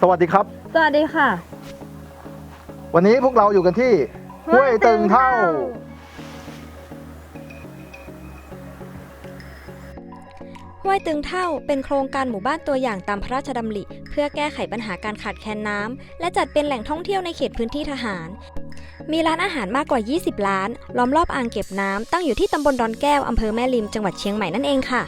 สวัสดีครับ สวัสดีค่ะ วันนี้พวกเราอยู่กันที่ห้วยตึงเท่า ห้วยตึงเท่าเป็นโครงการหมู่บ้านตัวอย่างตามพระราชดำริ เพื่อแก้ไขปัญหาการขาดแคลนน้ำและจัดเป็นแหล่งท่องเที่ยวในเขตพื้นที่ทหาร มีร้านอาหารมากกว่า 20 ร้าน ล้อมรอบอ่างเก็บน้ำตั้งอยู่ที่ตำบลดอนแก้วอำเภอแม่ริมจังหวัดเชียงใหม่นั่นเองค่ะ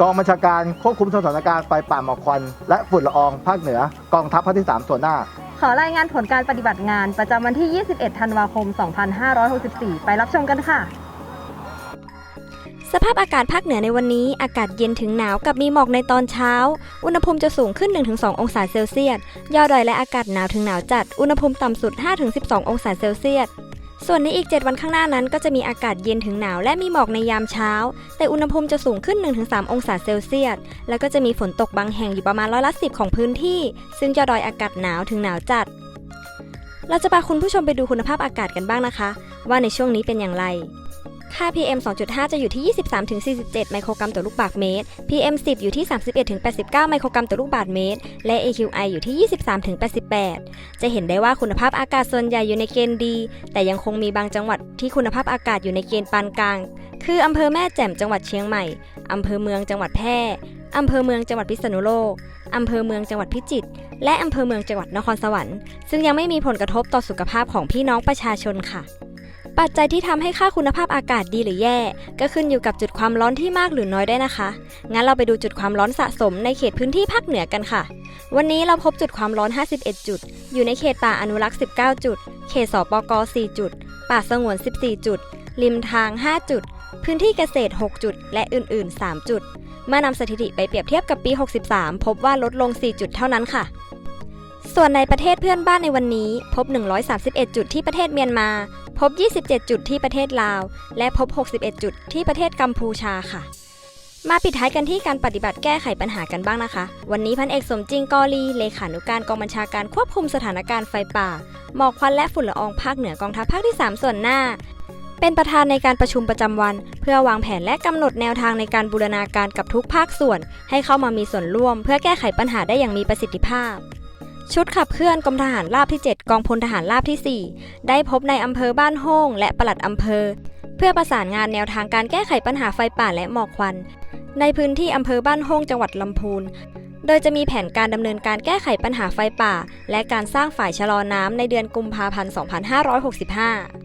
กองบัญชาการควบคุมสถานการณ์ไฟป่าหมอกควัน และฝุ่นละอองภาคเหนือกองทัพภาคที่ 3 ส่วนหน้า ขอรายงานผลการปฏิบัติงานประจำวันที่ 21 ธันวาคม 2564 ไปรับชมกันค่ะ สภาพอากาศภาคเหนือในวันนี้อากาศเย็นถึงหนาวกับมีหมอกในตอนเช้า อุณหภูมิจะสูงขึ้น 1-2 องศาเซลเซียส ยอดดอยและอากาศหนาวถึงหนาวจัด อุณหภูมิต่ำสุด 5-12 องศาเซลเซียส ส่วนในอีก 7 วันข้างหน้านั้นก็จะมีอากาศเย็นถึงหนาวและมีหมอกในยามเช้า แต่อุณหภูมิจะสูงขึ้น 1-3 องศาเซลเซียส แล้วก็จะมีฝนตกบางแห่งอยู่ประมาณร้อยละสิของพื้นที่ ซึ่งจะดอยอากาศหนาวถึงหนาวจัด เราจะพาคุณผู้ชมไปดูคุณภาพอากาศกันบ้างนะคะ ว่าในช่วงนี้เป็นอย่างไร ค่า PM 2.5 จะอยู่ที่ 23-47 ไมโครกรัมต่อลูกบาศก์เมตร PM 10 อยู่ที่ 31-89 ไมโครกรัมต่อลูกบาศก์เมตร และ AQI อยู่ที่ 23-88 จะเห็นได้ว่าคุณภาพอากาศส่วนใหญ่อยู่ในเกณฑ์ดี แต่ยังคงมีบางจังหวัดที่คุณภาพอากาศอยู่ในเกณฑ์ปานกลาง คืออำเภอแม่แจ่มจังหวัดเชียงใหม่ อำเภอเมืองจังหวัดแพร่ อำเภอเมืองจังหวัดพิษณุโลก อำเภอเมืองจังหวัดพิจิตร และอำเภอเมืองจังหวัดนครสวรรค์ ซึ่งยังไม่มีผลกระทบต่อสุขภาพของพี่น้องประชาชนค่ะ ปัจจัยที่ทำให้ค่าคุณภาพอากาศดีหรือแย่ ก็ขึ้นอยู่กับจุดความร้อนที่มากหรือน้อยได้นะคะ งั้นเราไปดูจุดความร้อนสะสมในเขตพื้นที่ภาคเหนือกันค่ะ วันนี้เราพบจุดความร้อน 51 จุด อยู่ในเขตป่าอนุรักษ์ 19 จุด เขตสปก 4 จุด ป่าสงวน 14 จุด ริมทาง 5 จุด พื้นที่เกษตร 6 จุด และอื่น ๆ 3 จุด เมื่อนำสถิติไปเปรียบเทียบกับปี 63 พบว่าลดลง 4 จุดเท่านั้นค่ะส่วนในประเทศเพื่อนบ้านในวันนี้ พบ 131 จุดที่ประเทศเมียนมา พบ 27 จุดที่ประเทศลาว และพบ 61 จุดที่ประเทศกัมพูชาค่ะ มาปิดท้ายกันที่การปฏิบัติแก้ไขปัญหากันบ้างนะคะ วันนี้พันเอกสมจริงกอลีเลขานุการกองบัญชาการควบคุมสถานการณ์ไฟป่า หมอกควันและฝุ่นละอองภาคเหนือกองทัพภาคที่ 3 ส่วนหน้า เป็นประธานในการประชุมประจำวัน เพื่อวางแผนและกำหนดแนวทางในการบูรณาการกับทุกภาคส่วน ให้เข้ามามีส่วนร่วม เพื่อแก้ไขปัญหาได้อย่างมีประสิทธิภาพ ชุดขับเคลื่อนกรมทหารราบที่ 7 กองพลทหารราบที่ 4 ได้พบในอำเภอบ้านโฮ่งและปลัดอำเภอ เพื่อประสานงานแนวทางการแก้ไขปัญหาไฟป่าและหมอกควัน ในพื้นที่อำเภอบ้านโฮ่งจังหวัดลำพูน โดยจะมีแผนการดำเนินการแก้ไขปัญหาไฟป่า และการสร้างฝ่ายชะลอน้ำในเดือนกุมภาพันธ์ 2565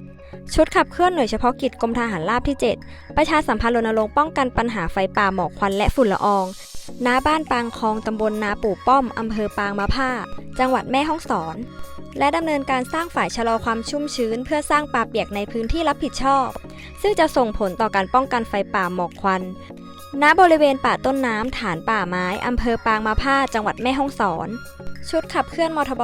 ชุดขับเคลื่อนหน่วยเฉพาะกิจกรมทหารราบที่ 7 ประชาสัมพันธ์รณรงค์ป้องกันปัญหาไฟป่าหมอกควันและฝุ่นละอองณบ้านปางคลองตำบลนาปู่ป้อม อำเภอปางมะผ้า จังหวัดแม่ฮ่องสอน และดำเนินการสร้างฝ่ายชะลอความชุ่มชื้น เพื่อสร้างป่าเปียกในพื้นที่รับผิดชอบ ซึ่งจะส่งผลต่อการป้องกันไฟป่าหมอกควันณบริเวณป่าต้นน้ำฐานป่าไม้อำเภอปางมะผ้า จังหวัดแม่ฮ่องสอน ชุดขับเคลื่อนมทบ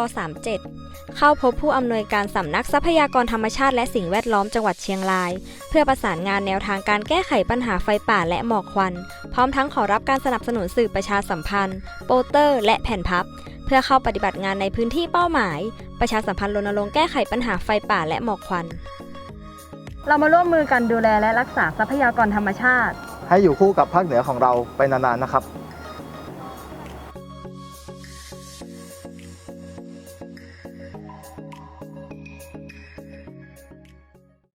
37 เข้าพบผู้อำนวยการสำนักทรัพยากรธรรมชาติและสิ่งแวดล้อมจังหวัดเชียงราย เพื่อประสานงานแนวทางการแก้ไขปัญหาไฟป่าและหมอกควัน พร้อมทั้งขอรับการสนับสนุนสื่อประชาสัมพันธ์ โปสเตอร์ และแผ่นพับ เพื่อเข้าปฏิบัติงานในพื้นที่เป้าหมาย ประชาสัมพันธ์รณรงค์แก้ไขปัญหาไฟป่าและหมอกควัน เรามาร่วมมือกันดูแลและรักษาทรัพยากรธรรมชาติ ให้อยู่คู่กับภาคเหนือของเราไปนานๆนะครับ